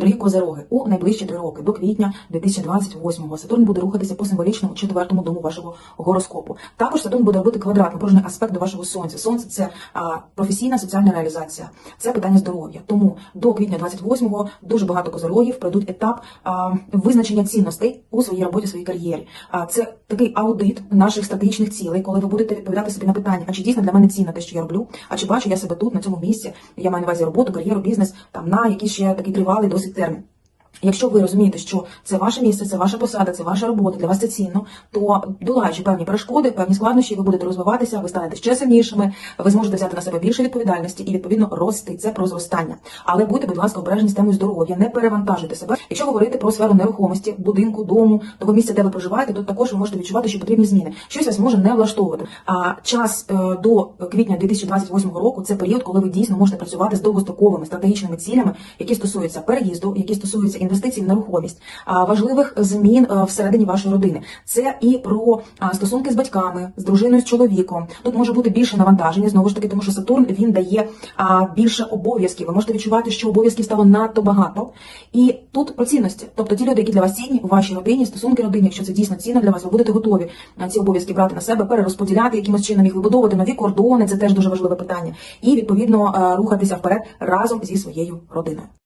Дорогі козероги, у найближчі три роки до квітня 2028-го Сатурн буде рухатися по символічному четвертому дому вашого гороскопу. Також Сатурн буде робити квадрат, напружений аспект до вашого сонця. Сонце це а, професійна соціальна реалізація, це питання здоров'я. Тому до квітня 28-го дуже багато козерогів пройдуть етап а, визначення цінностей у своїй роботі, своїй кар'єрі. А це такий аудит наших стратегічних цілей, коли ви будете відповідати собі на питання, а чи дійсно для мене цінно те, що я роблю, а чи бачу я себе тут, на цьому місці, я маю на увазі роботу, кар'єру, бізнес, там на якийсь ще такий тривалий досить термін. Якщо ви розумієте, що це ваше місце, це ваша посада, це ваша робота, для вас це цінно, то долаючи певні перешкоди, певні складнощі, ви будете розвиватися, ви станете ще сильнішими, ви зможете взяти на себе більше відповідальності і відповідно рости. Це про зростання. Але будьте, будь ласка, обережні з темою здоров'я, не перевантажуйте себе. Якщо говорити про сферу нерухомості, будинку, дому, того місця, де ви проживаєте, то також ви можете відчувати, що потрібні зміни. Щось вас може не влаштовувати. А час е, до квітня 2028 року це період, коли ви дійсно можете працювати з довгостроковими стратегічними цілями, які стосуються переїзду, які стосуються інвестицій в нерухомість, важливих змін е, всередині вашої родини. Це і про стосунки з батьками, з дружиною, з чоловіком. Тут може бути більше навантаження, знову ж таки, тому що Сатурн він дає більше обов'язків. Ви можете відчувати, що обов'язків стало надто багато. І тут про цінності. Тобто ті люди, які для вас цінні у вашій родині, стосунки родини, якщо це дійсно цінно для вас, ви будете готові ці обов'язки брати на себе, перерозподіляти якимось чином їх вибудовувати нові кордони. Це теж дуже важливе питання. І відповідно е, рухатися вперед разом зі своєю родиною.